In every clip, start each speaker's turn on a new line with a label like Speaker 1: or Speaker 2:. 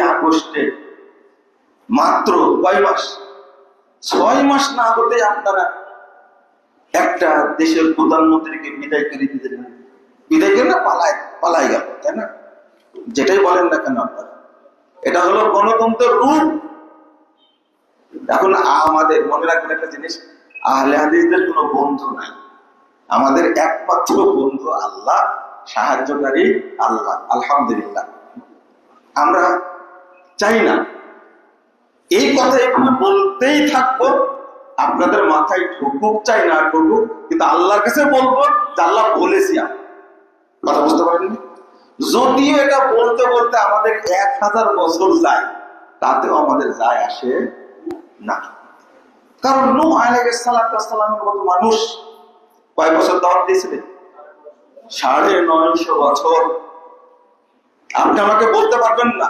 Speaker 1: আগস্টে মাত্র কয় মাস? ছয় মাস না হতে আপনারা একটা দেশের প্রধানমন্ত্রীকে বিদায় করে দিলেন বিদায় করে না পালায় পালাই গেল, তাই না? যেটাই বলেন না কেন আপনারা? এটা হলো গণতন্ত্রের রূপ। এখন আমাদের মনে রাখবেন একটা জিনিস, আহলে হাদিসদের কোনো বন্ধু নাই। আমাদের একমাত্র বন্ধু আল্লাহ, সাহায্যকারী আল্লাহ, আলহামদুলিল্লাহ। আমরা চাই না। এই কথা এখানে বলতেই থাকব। আপনাদের মাথায় ঢুকুক, চাই না ঢুকুক, কিন্তু আল্লাহর কাছে বলব যে আল্লাহ বলেছি। কথা বুঝতে পারেননি যদিও এটা বলতে বলতে আমাদের এক হাজার বছর যায়, তাতেও আমাদের যায় আসে না। কারণ নু আলাইসালামের মতো মানুষ কয় বছর দাওয়াত দিয়েছিলেন সাড়ে নয়শো বছর। আপনি আমাকে বলতে পারবেন না।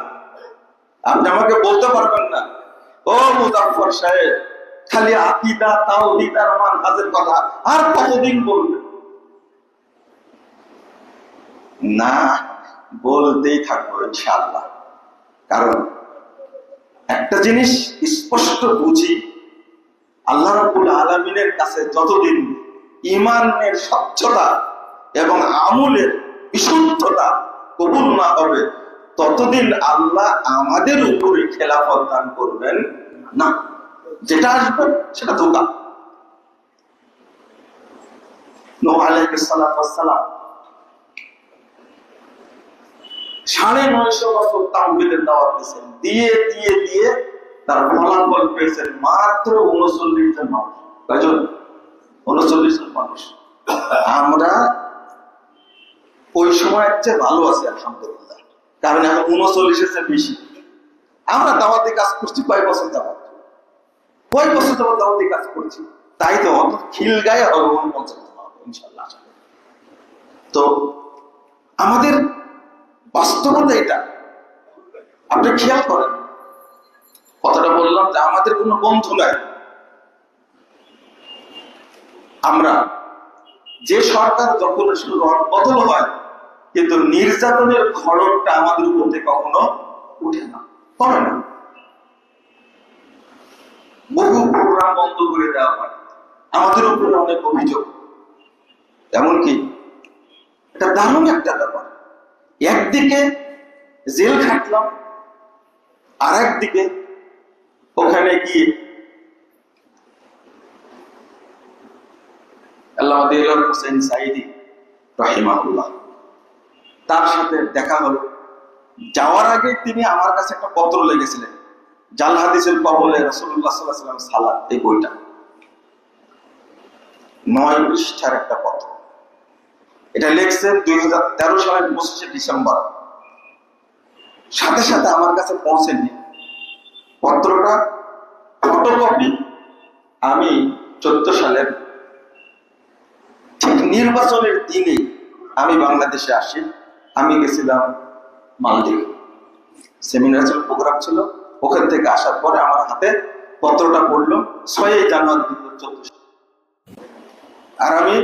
Speaker 1: আপনি আমাকে বলতে পারবেন না। ও মুজাফর সাহেব, খালি আকিদা, তাওহীদ আর মানহাজের কথা আর কতদিন বলবেন? না, বলতেই থাকব ইনশাআল্লাহ। কারণ একটা জিনিস স্পষ্ট বুঝি, আল্লাহ রাব্বুল আলামিনের কাছে যতদিন ইমানের স্বচ্ছতা এবং আমলের বিশুদ্ধতা কবুল না হবে ততদিন আল্লাহ আমাদের উপরে খেলাফত দান করবেন না। যেটা আসবে, সেটা ধোকা সাড়ে নয়শো বছর দাওয়াত দিয়েছেন। দিয়ে দিয়ে দিয়ে তার ফলাফল পেয়েছেন মাত্র উনচল্লিশ জন মানুষ। উনচল্লিশ জন মানুষ। আমরা ওই সময়ের চেয়ে ভালো আছি, আলহামদুলিল্লাহ। কারণ এখন উনচল্লিশের চেয়ে বেশি। আমরা দাওয়াতে কাজ করছি কয় বছর যাবত কয় বছর যাবত দাওয়াতে কাজ করছি? তাই তো অত খিল গায়ে হবে পঞ্চাশ ইনশাল্লাহ তো আমাদের বাস্তবতা এটা। আপনি খেয়াল করেন, কথাটা বললাম যে আমাদের কোনো বন্ধু নাই। আমরা যে সরকার যখন বদল হয় কিন্তু নির্যাতনের খড়গটা আমাদের উপর কখনো উঠে না। করে না। বহু প্রোগ্রাম বন্ধ করে দেওয়া হয়। আমাদের উপরে অনেক অভিযোগ। এমনকি এটা দারুণ একটা ব্যাপার। একদিকে জেল খাটলাম আর একদিকে ওখানে গিয়ে আল্লাহ হোসেন সাইদি রহিমাহুল্লাহ তার সাথে দেখা হলো। যাওয়ার আগে তিনি আমার কাছে একটা পত্র লেগেছিলেন জাল হাদিসের কবলে রসুল্লাহ সাল্লাহ সাল্লাম সালাদ এই বইটা। নয় পৃষ্ঠার একটা পত্র। এটা লিখছেন দুই হাজার তেরো সালের পঁচিশে ডিসেম্বর। সাথে সাথে আমার কাছে পৌঁছেনি পত্রটা ফটোকপি আমি চোদ্দ সালের ঠিক নির্বাচনের দিনে আমি বাংলাদেশে আসি। আমি গেছিলাম মালদ্বীপ। সেমিনার ছিল প্রোগ্রাম ছিল। ওখান থেকে আসার পরে আমার হাতে পত্রটা পড়ল, ছয়ই জানুয়ারি দু হাজার চোদ্দ আর আমি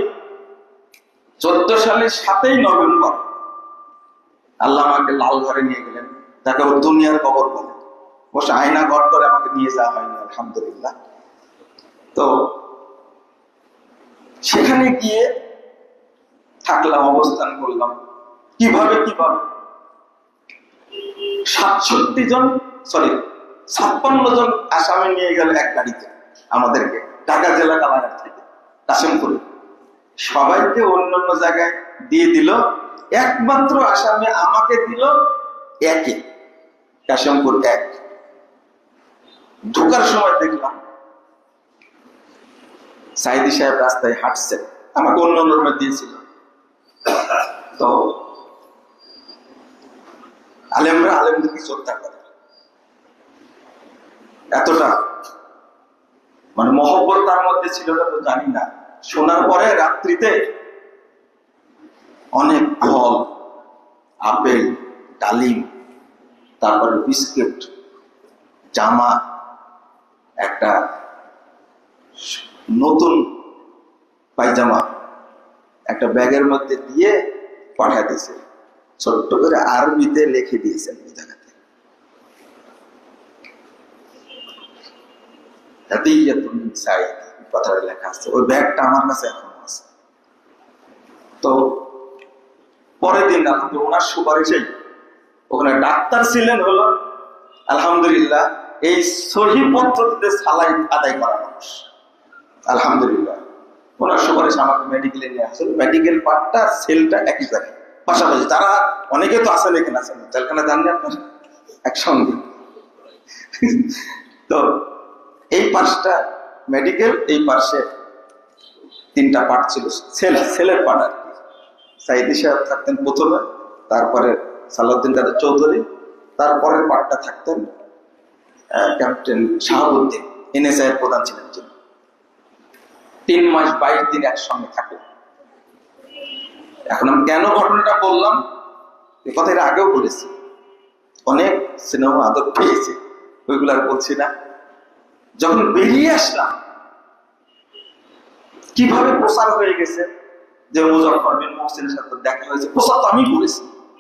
Speaker 1: চোদ্দ সালের সাতই নভেম্বর আল্লাহ আমাকে লাল ঘরে নিয়ে গেলেন। তাকে ওর দুনিয়ার কবর বলে। অবশ্য আয়না ঘর করে আমাকে নিয়ে যাওয়া হয়নি, আলহামদুলিল্লাহ। তো সেখানে গিয়ে থাকলাম, অবস্থান করলাম। কীভাবে কীভাবে সাতষট্টি জন সরি ছাপ্পান্ন জন আসামি নিয়ে গেল এক গাড়িতে আমাদেরকে, ঢাকা জেলা কালাঘাট থেকে, কাশিমপুরে। সবাইকে অন্যান্য জায়গায় দিয়ে দিল। একমাত্র আসামি আমাকে দিল একে, কাশিমপুর এক। ঢোকার সময় দেখলাম, সাইদি সাহেব রাস্তায় হাঁটছে, আমাকে অন্য অন্য রুমে দিয়েছিল। তো আলেমরা আলেমদেরকে শ্রদ্ধা করে এতটা। মানে মহব্বত তার মধ্যে ছিল না তো জানি না। শোনার পরে রাত্রিতে অনেক ফল আপেল, ডালিম, তারপরে বিস্কিট, জামা, একটা নতুন পায়জামা একটা ব্যাগের মধ্যে দিয়ে পাঠা দিয়েছে ছোট্ট করে আরবিতে লিখে দিয়েছেন ওই জায়গাতে। কথাটা লেখা আছে। ওই ব্যাগটা আমার কাছে এখনও আছে। তো পরের দিন ওনার ওখানে ডাক্তার ছিলেন হলো, আলহামদুলিল্লাহ, এই সহি পদ্ধতিতে সালাই আদায় করা মানুষ। আলহামদুলিল্লাহ। ওনার সুপারিশ আমাকে মেডিকেলে নিয়ে আসলে মেডিকেল পার্টটা সেলটা একই জায়গায়। পাশাপাশি তারা অনেকে তো আসেন এখানে আসেন জেলখানা জানলে আপনার? একসঙ্গে। তো এই পাশটা মেডিকেল এই পাশে তিনটা পার্ট ছিল। সেল, সেলের পার্ট আর কি। সাইদি সাহেব থাকতেন প্রথমে, তারপরে সালাউদ্দিন কাদের চৌধুরী, তারপরের পার্টটা থাকতেন ক্যাপ্টেন শাহাবুদ্দিন। এনএসআই এর প্রধান ছিলেন যিনি। তিন মাস বাইশ দিন একসঙ্গে থাকে এখন আমি কেন ঘটনাটা বললাম? এ কথা এর আগেও বলেছি। অনেক সিনেমা আদর পেয়েছে, ওইগুলো আর বলছি না। যখন বেরিয়ে আসলাম, কীভাবে প্রসার হয়ে গেছে? যে মুজফর বিন মোহসিনের সাথে দেখা হয়েছে, প্রচার তো আমি করেছি।